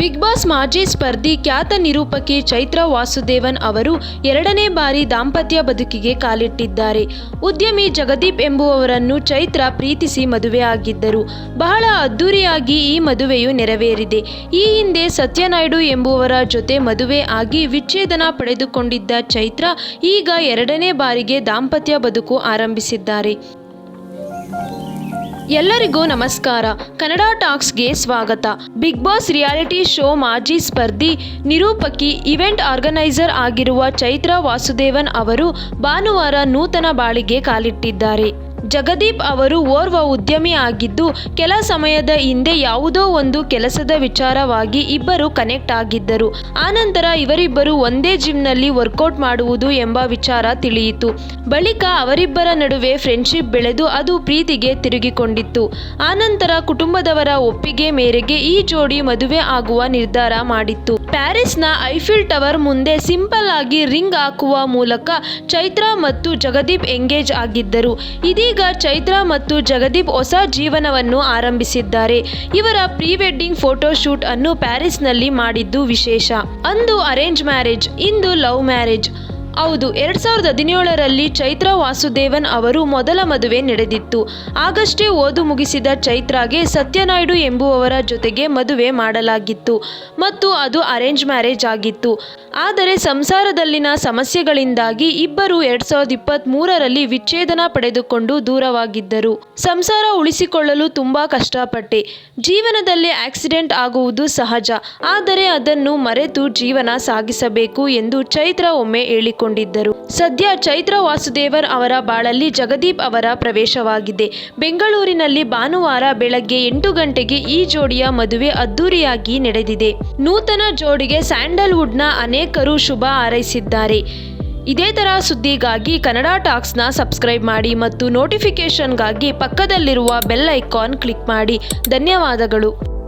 Big boss ಮಾಜಿ ಸ್ಪರ್ಧಿ ಖ್ಯಾತ ನಿರೂಪಕಿ ಚೈತ್ರ ವಾಸುದೇವನ್ ಅವರು ಎರಡನೇ ಬಾರಿ ದಾಂಪತ್ಯ ಬದುಕಿಗೆ ಕಾಲಿಟ್ಟಿದ್ದಾರೆ. ಉದ್ಯಮಿ ಜಗದೀಪ್ ಎಂಬುವವರನ್ನು ಚೈತ್ರ ಪ್ರೀತಿಸಿ ಮದುವೆಯಾಗಿದ್ದರು ಬಹಳ ಅದ್ದೂರಿಯಾಗಿ ಈ ಮದುವೆಯು ನೆರವೇರಿದೆ. ಈ ಹಿಂದೆ ಸತ್ಯನಾಯ್ಡು ಎಂಬುವರ ಜೊತೆ ಮದುವೆ ಆಗಿ ವಿಚ್ಛೇದನ ಪಡೆದುಕೊಂಡಿದ್ದ ಚೈತ್ರ ಈಗ ಎರಡನೇ ಬಾರಿಗೆ ದಾಂಪತ್ಯ ಬದುಕು ಆರಂಭಿಸಿದ್ದಾರೆ. ಎಲ್ಲರಿಗೂ ನಮಸ್ಕಾರ. ಕನ್ನಡ ಟಾಕ್ಸ್ಗೆ ಸ್ವಾಗತ. ಬಿಗ್ ಬಾಸ್ ರಿಯಾಲಿಟಿ ಶೋ ಮಾಜಿ ಸ್ಪರ್ಧಿ ನಿರೂಪಕಿ, ಇವೆಂಟ್ ಆರ್ಗನೈಸರ್ ಆಗಿರುವ ಚೈತ್ರ ವಾಸುದೇವನ್ ಅವರು ಭಾನುವಾರ ನೂತನ ಬಾಳಿಗೆ ಕಾಲಿಟ್ಟಿದ್ದಾರೆ. ಜಗದೀಪ್ ಅವರು ಓರ್ವ ಉದ್ಯಮಿ ಆಗಿದ್ದು, ಕೆಲ ಸಮಯದ ಹಿಂದೆ ಯಾವುದೋ ಒಂದು ಕೆಲಸದ ವಿಚಾರವಾಗಿ ಇಬ್ಬರು ಕನೆಕ್ಟ್ ಆಗಿದ್ದರು. ಆನಂತರ ಇವರಿಬ್ಬರು ಒಂದೇ ಜಿಮ್ನಲ್ಲಿ ವರ್ಕೌಟ್ ಮಾಡುವುದು ಎಂಬ ವಿಚಾರ ತಿಳಿಯಿತು. ಬಳಿಕ ಅವರಿಬ್ಬರ ನಡುವೆ ಫ್ರೆಂಡ್ಶಿಪ್ ಬೆಳೆದು ಅದು ಪ್ರೀತಿಗೆ ತಿರುಗಿಕೊಂಡಿತ್ತು. ಆನಂತರ ಕುಟುಂಬದವರ ಒಪ್ಪಿಗೆ ಮೇರೆಗೆ ಈ ಜೋಡಿ ಮದುವೆ ಆಗುವ ನಿರ್ಧಾರ ಮಾಡಿತ್ತು. ಪ್ಯಾರಿಸ್ನ ಐಫಿಲ್ ಟವರ್ ಮುಂದೆ ಸಿಂಪಲ್ ಆಗಿ ರಿಂಗ್ ಹಾಕುವ ಮೂಲಕ ಚೈತ್ರಾ ಮತ್ತು ಜಗದೀಪ್ ಎಂಗೇಜ್ ಆಗಿದ್ದರು. ಇದೀಗ ಚೈತ್ರ ಮತ್ತು ಜಗದೀಪ್ ಹೊಸ ಜೀವನವನ್ನು ಆರಂಭಿಸಿದ್ದಾರೆ. ಇವರ ಪ್ರೀ ವೆಡ್ಡಿಂಗ್ ಫೋಟೋಶೂಟ್ ಅನ್ನು ಪ್ಯಾರಿಸ್ನಲ್ಲಿ ಮಾಡಿದ್ದು ವಿಶೇಷ. ಅಂದು ಅರೇಂಜ್ ಮ್ಯಾರೇಜ್, ಇಂದು ಲವ್ ಮ್ಯಾರೇಜ್. ಹೌದು, ಎರಡ್ ಸಾವಿರದ ಹದಿನೇಳರಲ್ಲಿ ಚೈತ್ರ ವಾಸುದೇವನ್ ಅವರು ಮೊದಲ ಮದುವೆ ನಡೆದಿತ್ತು. ಆಗಷ್ಟೇ ಓದು ಮುಗಿಸಿದ ಚೈತ್ರಾಗೆ ಸತ್ಯನಾಯ್ಡು ಎಂಬುವವರ ಜೊತೆಗೆ ಮದುವೆ ಮಾಡಲಾಗಿತ್ತು ಮತ್ತು ಅದು ಅರೇಂಜ್ ಮ್ಯಾರೇಜ್ ಆಗಿತ್ತು. ಆದರೆ ಸಂಸಾರದಲ್ಲಿನ ಸಮಸ್ಯೆಗಳಿಂದಾಗಿ ಇಬ್ಬರು ಎರಡ್ ಸಾವಿರದ ಇಪ್ಪತ್ತ್ ಮೂರರಲ್ಲಿ ವಿಚ್ಛೇದನ ಪಡೆದುಕೊಂಡು ದೂರವಾಗಿದ್ದರು. ಸಂಸಾರ ಉಳಿಸಿಕೊಳ್ಳಲು ತುಂಬಾ ಕಷ್ಟಪಟ್ಟೆ. ಜೀವನದಲ್ಲಿ ಆಕ್ಸಿಡೆಂಟ್ ಆಗುವುದು ಸಹಜ. ಆದರೆ ಅದನ್ನು ಮರೆತು ಜೀವನ ಸಾಗಿಸಬೇಕು ಎಂದು ಚೈತ್ರ ಒಮ್ಮೆ ಹೇಳಿಕೊಂಡಿದ್ದರು ಸದ್ಯ ಚೈತ್ರ ವಾಸುದೇವರ್ ಅವರ ಬಾಳಲ್ಲಿ ಜಗದೀಪ್ ಅವರ ಪ್ರವೇಶವಾಗಿದೆ. ಬೆಂಗಳೂರಿನಲ್ಲಿ ಭಾನುವಾರ ಬೆಳಗ್ಗೆ ಎಂಟು ಗಂಟೆಗೆ ಈ ಜೋಡಿಯ ಮದುವೆ ಅದ್ದೂರಿಯಾಗಿ ನಡೆದಿದೆ. ನೂತನ ಜೋಡಿಗೆ ಸ್ಯಾಂಡಲ್ವುಡ್ನ ಅನೇಕರು ಶುಭ ಹಾರೈಸಿದ್ದಾರೆ. ಇದೇ ತರ ಸುದ್ದಿಗಾಗಿ ಕನ್ನಡ ಟಾಕ್ಸ್ನ ಸಬ್ಸ್ಕ್ರೈಬ್ ಮಾಡಿ ಮತ್ತು ನೋಟಿಫಿಕೇಷನ್ಗಾಗಿ ಪಕ್ಕದಲ್ಲಿರುವ ಬೆಲ್ ಐಕಾನ್ ಕ್ಲಿಕ್ ಮಾಡಿ. ಧನ್ಯವಾದಗಳು.